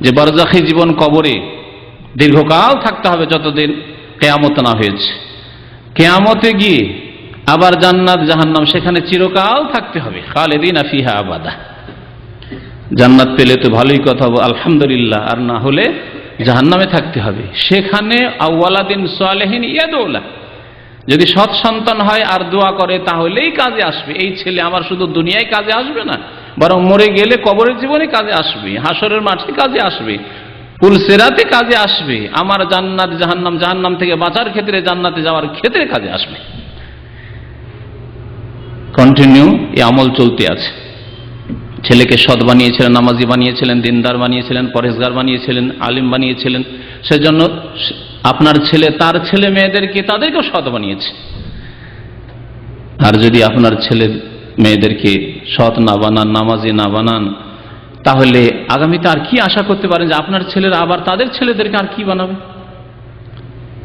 যে বরজাখী জীবন কবরে দীর্ঘকাল থাকতে হবে যতদিন কেয়ামত না হয়েছে। কেয়ামতে গিয়ে আবার জান্নাত, জাহান্নাম, সেখানে চিরকাল থাকতে হবে। খালেদিন আফিহা আবাদা। জান্নাত পেলে তো ভালোই কথা আলহামদুলিল্লাহ। আর না হলে জাহান্নামে থাকতে হবে। সেখানে আউ্লাদিন সোয়ালেহিন ইয়াদৌলা যদি সৎ সন্তান হয় আর দোয়া করে, তাহলেই কাজে আসবে। এই ছেলে আমার শুধু দুনিয়ায় কাজে আসবে না বরং মরে গেলে কবরের জীবনে কাজে আসবে, হাসরের মাঠে কাজে আসবে পুলসেরাতে কাজে আসবে, আমার জান্নাত জাহান্নাম জাহান্নাম থেকে বাঁচার ক্ষেত্রে জান্নাতে যাওয়ার ক্ষেত্রে কাজে আসবে। কন্টিনিউ এই আমল চলতে আছে। ছেলেকে সৎ বানিয়েছিলেন, নামাজি বানিয়েছিলেন, দিনদার বানিয়েছিলেন, পরেশগার বানিয়েছিলেন, আলিম বানিয়েছিলেন, সেজন্য আপনার ছেলে, তার ছেলে মেয়েদেরকে তাদেরকেও সৎ বানিয়েছে। আর যদি আপনার ছেলে মেয়েদেরকে সৎ না বানান, নামাজি না বানান, তাহলে আগামীতে আর কি আশা করতে পারেন যে আপনার ছেলেরা আবার তাদের ছেলেদেরকে আর কি বানাবে?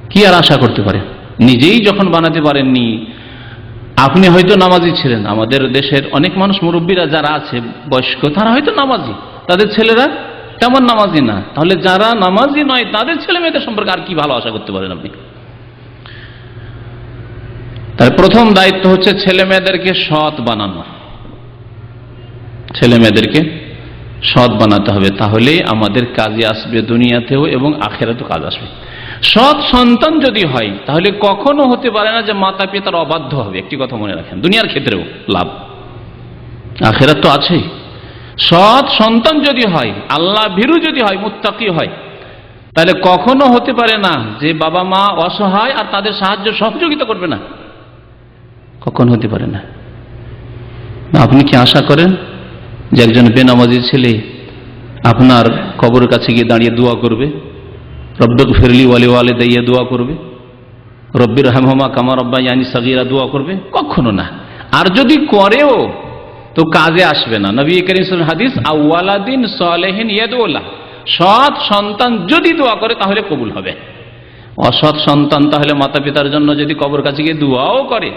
কি আর আশা করতে পারে? নিজেই যখন বানাতে পারেননি, আপনি হয়তো নামাজি ছিলেন। আমাদের দেশের অনেক মানুষ মুরব্বীরা যারা আছে, বয়স্ক, তারা হয়তো নামাজি। তাদের ছেলেরা তেমন নামাজি না। তাহলে যারা নামাজি নয়, তাদের ছেলে মেয়েদের সম্পর্কে আর কি ভালো আশা করতে পারেন আপনি? তার প্রথম দায়িত্ব হচ্ছে ছেলে মেয়েদেরকে সৎ বানানো। ছেলে মেয়েদেরকে সৎ বানাতে হবে, তাহলেই আমাদের কাজে আসবে দুনিয়াতেও এবং আখেরাতেও কাজ আসবে। সৎ সন্তান যদি হয়, তাহলে কখনো হতে পারে না যে মাতা পিতার অবাধ্য হবে। একটি কথা মনে রাখেন, দুনিয়ার ক্ষেত্রেও লাভ। আখেরাত তো আছেই। সৎ সন্তান যদি হয়, আল্লাহ ভীরু যদি হয়, মুত্তাকি হয়, তাহলে কখনো হতে পারে না যে বাবা মা অসহায় আর তাদের সাহায্য সহযোগিতা করবে না। কখন হতে পারে না। আপনি কি আশা করেন যে একজন বেনামাজি ছেলে আপনার কবরের কাছে গিয়ে দাঁড়িয়ে দোয়া করবে? রব্বিক ফেরলি ওয়ালি ওয়ালে দাইয়া দোয়া করবে? রব্বির রহমা কামা রব্বা ইয়ানি সাগিরা দোয়া করবে? কখনো না। আর যদি করেও, তো কাজে আসবে না। নবী করিম হাদিস আউয়ালাদিন সালেহিন ইয়াদুল্লাহ সৎ সন্তান যদি দোয়া করে, তাহলে কবুল হবে। অসৎ সন্তান তাহলে মাতা পিতার জন্য যদি কবর কাছে গিয়ে দোয়াও করে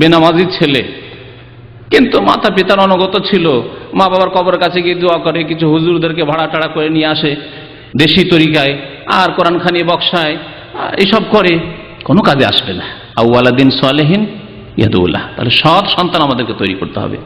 বেনামাজি ছেলে। কিন্তু মাতা পিতার অনগত ছিল। মা বাবার কবর কাছে গিয়ে দোয়া করে, কিছু হুজুরদেরকে ভাড়া টাড়া করে নিয়ে আসে দেশি তরিকায়, আর কোরআন খানি বক্সায় এইসব করে। কোনো কাজে আসবে না। আউ্লাদিন সোয়ালেহীন ইয়াদুল্লাহ তাহলে সৎ সন্তান আমাদেরকে তৈরি করতে হবে।